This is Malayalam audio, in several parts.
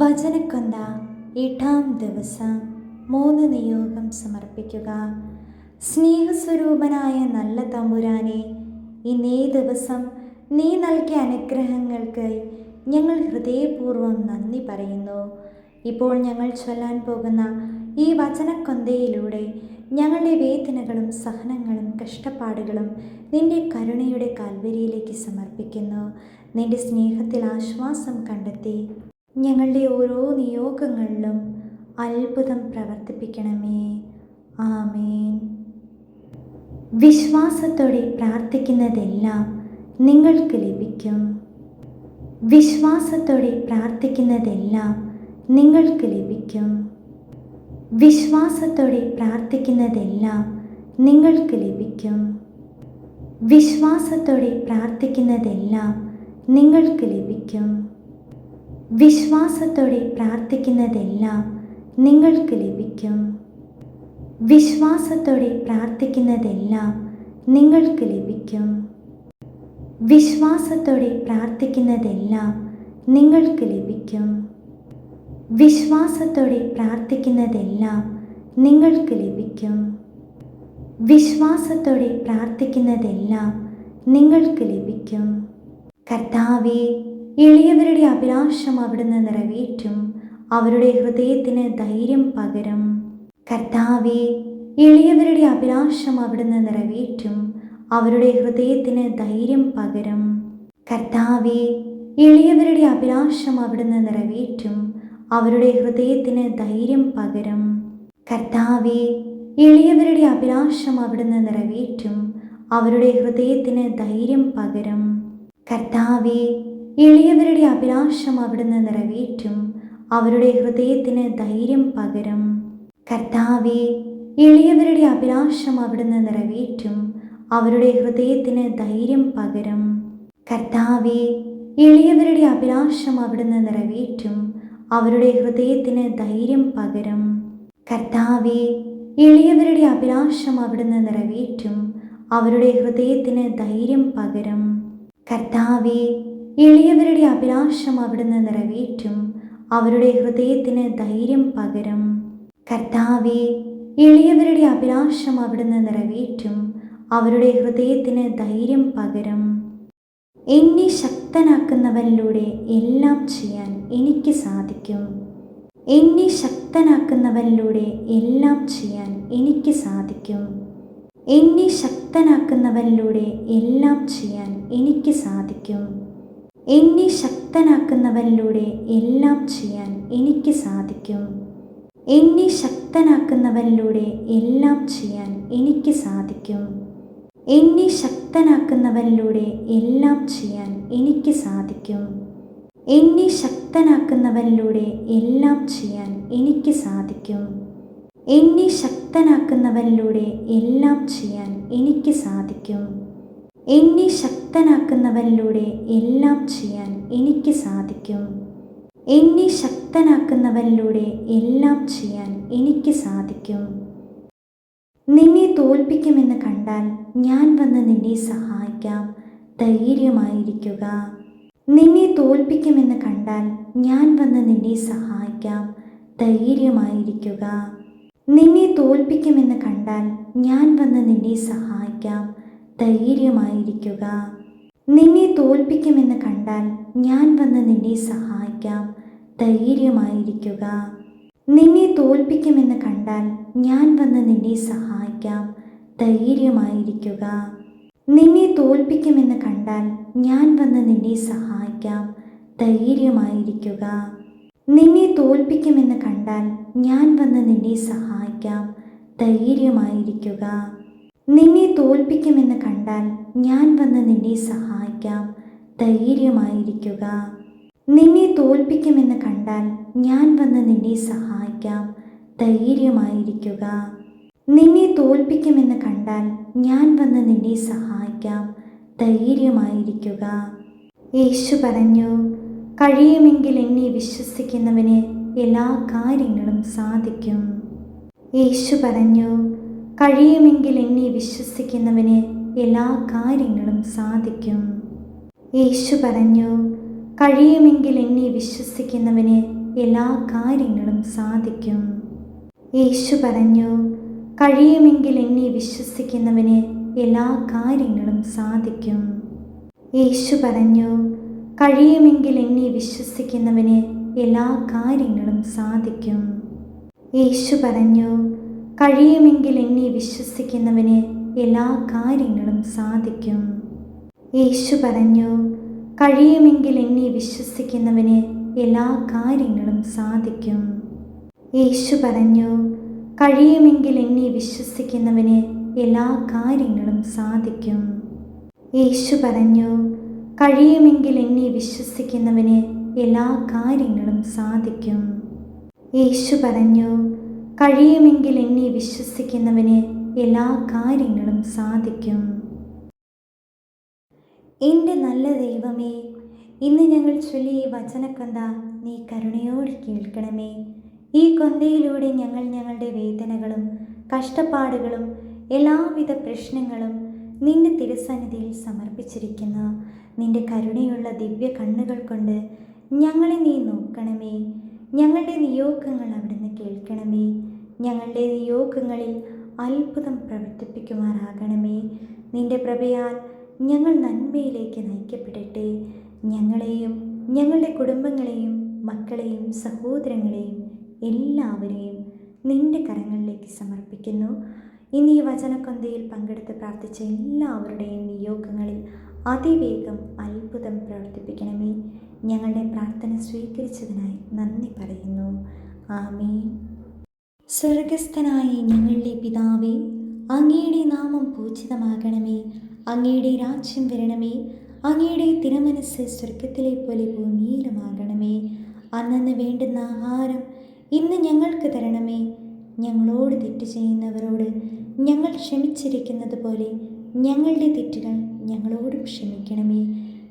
വചനക്കൊന്ത എട്ടാം ദിവസം മൂന്ന് നിയോഗം സമർപ്പിക്കുക. സ്നേഹസ്വരൂപനായ നല്ല തമ്പുരാനെ ഇന്നേ ദിവസം നീ നൽകിയ അനുഗ്രഹങ്ങൾക്ക് ഞങ്ങൾ ഹൃദയപൂർവം നന്ദി പറയുന്നു. ഇപ്പോൾ ഞങ്ങൾ ചൊല്ലാൻ പോകുന്ന ഈ വചനക്കൊന്തയിലൂടെ ഞങ്ങളുടെ വേദനകളും സഹനങ്ങളും കഷ്ടപ്പാടുകളും നിന്റെ കരുണയുടെ കാൽവരിയിലേക്ക് സമർപ്പിക്കുന്നു. നിന്റെ സ്നേഹത്തിൽ ആശ്വാസം കണ്ടെത്തി ഞങ്ങളുടെ ഓരോ നിയോഗങ്ങളിലും അത്ഭുതം പ്രവർത്തിപ്പിക്കണമേ. ആമേൻ. വിശ്വാസത്തോടെ പ്രാർത്ഥിക്കുന്നതെല്ലാം നിങ്ങൾക്ക് ലഭിക്കും. വിശ്വാസത്തോടെ പ്രാർത്ഥിക്കുന്നതെല്ലാം നിങ്ങൾക്ക് ലഭിക്കും. വിശ്വാസത്തോടെ പ്രാർത്ഥിക്കുന്നതെല്ലാം നിങ്ങൾക്ക് ലഭിക്കും. വിശ്വാസത്തോടെ പ്രാർത്ഥിക്കുന്നതെല്ലാം നിങ്ങൾക്ക് ലഭിക്കും. വിശ്വാസത്തോടെ പ്രാർത്ഥിക്കുന്നതെല്ലാം നിങ്ങൾക്ക് ലഭിക്കും. വിശ്വാസത്തോടെ പ്രാർത്ഥിക്കുന്നതെല്ലാം നിങ്ങൾക്ക് ലഭിക്കും. വിശ്വാസത്തോടെ പ്രാർത്ഥിക്കുന്നതെല്ലാം നിങ്ങൾക്ക് ലഭിക്കും. വിശ്വാസത്തോടെ പ്രാർത്ഥിക്കുന്നതെല്ലാം നിങ്ങൾക്ക് ലഭിക്കും. വിശ്വാസത്തോടെ പ്രാർത്ഥിക്കുന്നതെല്ലാം നിങ്ങൾക്ക് ലഭിക്കും. കർത്താവെ എളിയവരുടെ അഭിലാഷം അവിടുന്ന് നിറവേറ്റും. അവരുടെ ഹൃദയത്തിന് ധൈര്യം പകരും. കർത്താവെ എളിയവരുടെ അഭിലാഷം അവിടുന്ന് നിറവേറ്റും. അവരുടെ ഹൃദയത്തിന് ധൈര്യം പകരും. കർത്താവെ എളിയവരുടെ അഭിലാഷം അവിടുന്ന് നിറവേറ്റും. അവരുടെ ഹൃദയത്തിന് ധൈര്യം പകരും. കർത്താവെ എളിയവരുടെ അഭിലാഷം അവിടുന്ന് നിറവേറ്റും. അവരുടെ ഹൃദയത്തിന് ധൈര്യം പകരും. കർത്താവെ എളിയവരുടെ അഭിലാഷം അവിടുന്ന് നിറവേറ്റും. അവരുടെ ഹൃദയത്തിന് ധൈര്യം പകരും. കർത്താവെ എളിയവരുടെ അഭിലാഷം അവിടുന്ന് നിറവേറ്റും. അവരുടെ ഹൃദയത്തിന് ധൈര്യം പകരും. കർത്താവെ എളിയവരുടെ അഭിലാഷം അവിടുന്ന് നിറവേറ്റും. അവരുടെ ഹൃദയത്തിന് ധൈര്യം പകരും. കർത്താവെ എളിയവരുടെ അഭിലാഷം അവിടുന്ന് നിറവേറ്റും. അവരുടെ ഹൃദയത്തിന് ധൈര്യം പകരും. കർത്താവെ എളിയവരുടെ അഭിലാഷം അവിടുന്ന് നിറവേറ്റും. അവരുടെ ഹൃദയത്തിന് ധൈര്യം പകരും. കർത്താവെ എളിയവരുടെ അഭിലാഷം അവിടുന്ന് നിറവേറ്റും. അവരുടെ ഹൃദയത്തിന് ധൈര്യം പകരും. എന്നെ ശക്തനാക്കുന്നവനിലൂടെ എല്ലാം ചെയ്യാൻ എനിക്ക് സാധിക്കും. എന്നെ ശക്തനാക്കുന്നവനിലൂടെ എല്ലാം ചെയ്യാൻ എനിക്ക് സാധിക്കും. എന്നെ ശക്തനാക്കുന്നവനിലൂടെ എല്ലാം ചെയ്യാൻ എനിക്ക് സാധിക്കും. എന്നെ ശക്തനാക്കുന്നവനിലൂടെ എല്ലാം ചെയ്യാൻ എനിക്ക് സാധിക്കും. എന്നെ ശക്തനാക്കുന്നവനിലൂടെ എല്ലാം ചെയ്യാൻ എനിക്ക് സാധിക്കും. എന്നെ ശക്തനാക്കുന്നവനിലൂടെ എല്ലാം ചെയ്യാൻ എനിക്ക് സാധിക്കും. എന്നെ ശക്തനാക്കുന്നവനിലൂടെ എല്ലാം ചെയ്യാൻ എനിക്ക് സാധിക്കും. എന്നെ ശക്തനാക്കുന്നവനിലൂടെ എല്ലാം ചെയ്യാൻ എനിക്ക് സാധിക്കും. എന്നെ ശക്തനാക്കുന്നവനിലൂടെ എല്ലാം ചെയ്യാൻ എനിക്ക് സാധിക്കും. എന്നെ ശക്തനാക്കുന്നവനിലൂടെ എല്ലാം ചെയ്യാൻ എനിക്ക് സാധിക്കും. നിന്നെ തോൽപ്പിക്കുമെന്ന് കണ്ടാൽ ഞാൻ വന്ന് നിന്നെ സഹായിക്കാം. ധൈര്യമായിരിക്കുക. നിന്നെ തോൽപ്പിക്കുമെന്ന് കണ്ടാൽ ഞാൻ വന്ന് നിന്നെ സഹായിക്കാം. ധൈര്യമായിരിക്കുക. നിന്നെ തോൽപ്പിക്കുമെന്ന് കണ്ടാൽ ഞാൻ വന്ന് നിന്നെ സഹായിക്കാം. ധൈര്യമായിരിക്കുക. നിന്നെ തോൽപ്പിക്കുമെന്ന് കണ്ടാൽ ഞാൻ വന്ന് നിന്നെ സഹായിക്കാം. ധൈര്യമായിരിക്കുക. നിന്നെ തോൽപ്പിക്കുമെന്ന് കണ്ടാൽ ഞാൻ വന്ന് നിന്നെ സഹായിക്കാം. ധൈര്യമായിരിക്കുക. നിന്നെ തോൽപ്പിക്കുമെന്ന് കണ്ടാൽ ഞാൻ വന്ന് നിന്നെ സഹായിക്കാം. ധൈര്യമായിരിക്കുക. നിന്നെ തോൽപ്പിക്കുമെന്ന് കണ്ടാൽ ഞാൻ വന്ന് നിന്നെ സഹായിക്കാം. ധൈര്യമായിരിക്കുക. നിന്നെ തോൽപ്പിക്കുമെന്ന് കണ്ടാൽ ഞാൻ വന്ന് നിന്നെ സഹായിക്കാം. ധൈര്യമായിരിക്കുക. നിന്നെ തോൽപ്പിക്കുമെന്ന് കണ്ടാൽ ഞാൻ വന്ന് നിന്നെ സഹായിക്കാം. ധൈര്യമായിരിക്കുക. നിന്നെ തോൽപ്പിക്കുമെന്ന് കണ്ടാൽ ഞാൻ വന്ന് നിന്നെ സഹായിക്കാം. ധൈര്യമായിരിക്കുക. യേശു പറഞ്ഞു കഴിയുമെങ്കിൽ എന്നെ വിശ്വസിക്കുന്നവന് എല്ലാ കാര്യങ്ങളും സാധിക്കും. യേശു പറഞ്ഞു കഴിയുമെങ്കിൽ എന്നെ വിശ്വസിക്കുന്നവന് എല്ലാ കാര്യങ്ങളും സാധിക്കും. യേശു പറഞ്ഞു കഴിയുമെങ്കിൽ എന്നെ വിശ്വസിക്കുന്നവന് എല്ലാ കാര്യങ്ങളും സാധിക്കും. യേശു പറഞ്ഞു കഴിയുമെങ്കിൽ എന്നെ വിശ്വസിക്കുന്നവന് എല്ലാ കാര്യങ്ങളും സാധിക്കും. യേശു പറഞ്ഞു കഴിയുമെങ്കിൽ എന്നെ വിശ്വസിക്കുന്നവന് എല്ലാ കാര്യങ്ങളും സാധിക്കും. യേശു പറഞ്ഞു കഴിയുമെങ്കിൽ എന്നെ വിശ്വസിക്കുന്നവന് എല്ലാ കാര്യങ്ങളും സാധിക്കും. യേശു പറഞ്ഞു കഴിയുമെങ്കിൽ എന്നെ വിശ്വസിക്കുന്നവന് എല്ലാ കാര്യങ്ങളും സാധിക്കും. യേശു പറഞ്ഞു കഴിയുമെങ്കിൽ എന്നെ വിശ്വസിക്കുന്നവന് എല്ലാ കാര്യങ്ങളും സാധിക്കും. യേശു പറഞ്ഞു കഴിയുമെങ്കിൽ എന്നെ വിശ്വസിക്കുന്നവന് എല്ലാ കാര്യങ്ങളും സാധിക്കും. യേശു പറഞ്ഞു കഴിയുമെങ്കിൽ എന്നെ വിശ്വസിക്കുന്നവന് എല്ലാ കാര്യങ്ങളും സാധിക്കും. എന്റെ നല്ല ദൈവമേ ഇന്ന് ഞങ്ങൾ ചൊല്ലി ഈ വചനക്കൊന്ത നീ കരുണയോടെ കേൾക്കണമേ. ഈ കൊന്തയിലൂടെ ഞങ്ങൾ ഞങ്ങളുടെ വേദനകളും കഷ്ടപ്പാടുകളും എല്ലാവിധ പ്രശ്നങ്ങളും നിന്റെ തിരുസന്നിധിയിൽ സമർപ്പിച്ചിരിക്കുന്ന. നിന്റെ കരുണയുള്ള ദിവ്യ കണ്ണുകൾ കൊണ്ട് ഞങ്ങളെ നീ നോക്കണമേ. ഞങ്ങളുടെ നിയോഗങ്ങൾ അവിടുന്ന് കേൾക്കണമേ. ഞങ്ങളുടെ നിയോഗങ്ങളിൽ അത്ഭുതം പ്രവർത്തിപ്പിക്കുമാറാകണമേ. നിന്റെ പ്രഭയാൽ ഞങ്ങൾ നന്മയിലേക്ക് നയിക്കപ്പെടട്ടെ. ഞങ്ങളെയും ഞങ്ങളുടെ കുടുംബങ്ങളെയും മക്കളെയും സഹോദരങ്ങളെയും എല്ലാവരെയും നിന്റെ കരങ്ങളിലേക്ക് സമർപ്പിക്കുന്നു. ഇന്ന് ഈ വചനക്കൊന്തയിൽ പങ്കെടുത്ത് പ്രാർത്ഥിച്ച എല്ലാവരുടെയും നിയോഗങ്ങളിൽ അതിവേഗം അത്ഭുതം പ്രവർത്തിപ്പിക്കണമേ. ഞങ്ങളുടെ പ്രാർത്ഥന സ്വീകരിച്ചതിനായി നന്ദി പറയുന്നു. ആമീൻ. സ്വർഗസ്ഥനായ ഞങ്ങളുടെ പിതാവേ അങ്ങയുടെ നാമം പൂജിതമാകണമേ. അങ്ങയുടെ രാജ്യം വരണമേ. അങ്ങയുടെ തിരുമനസ് സ്വർഗത്തിലെ പോലെ ഭൂമിയിലുമാകണമേ. അന്നന്ന് വേണ്ടുന്ന ആഹാരം ഇന്ന് ഞങ്ങൾക്ക് തരണമേ. ഞങ്ങളോട് തെറ്റ് ചെയ്യുന്നവരോട് ഞങ്ങൾ ക്ഷമിച്ചിരിക്കുന്നത് പോലെ ഞങ്ങളുടെ തെറ്റുകൾ ഞങ്ങളോടും ക്ഷമിക്കണമേ.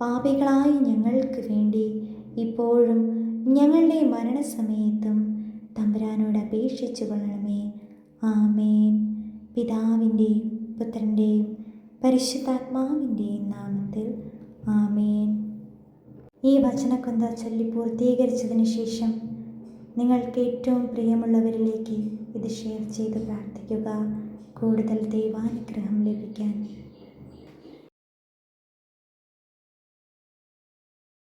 പാപികളായ ഞങ്ങൾക്ക് വേണ്ടി. ഇപ്പോഴും ഞങ്ങളുടെ മരണസമയത്തും തമ്പുരാനോട് അപേക്ഷിച്ചു കൊള്ളണമേ. ആമേൻ. പിതാവിന്റെയും പുത്രന്റെയും പരിശുദ്ധാത്മാവിന്റെയും നാമത്തിൽ ആമേൻ. ഈ വചനക്കൊന്ത ചൊല്ലി പൂർത്തീകരിച്ചതിന് ശേഷം നിങ്ങൾക്ക് ഏറ്റവും പ്രിയമുള്ളവരിലേക്ക് ഇത് ഷെയർ ചെയ്ത് പ്രാർത്ഥിക്കുക. കൂടുതൽ ദൈവാനുഗ്രഹം ലഭിക്കാൻ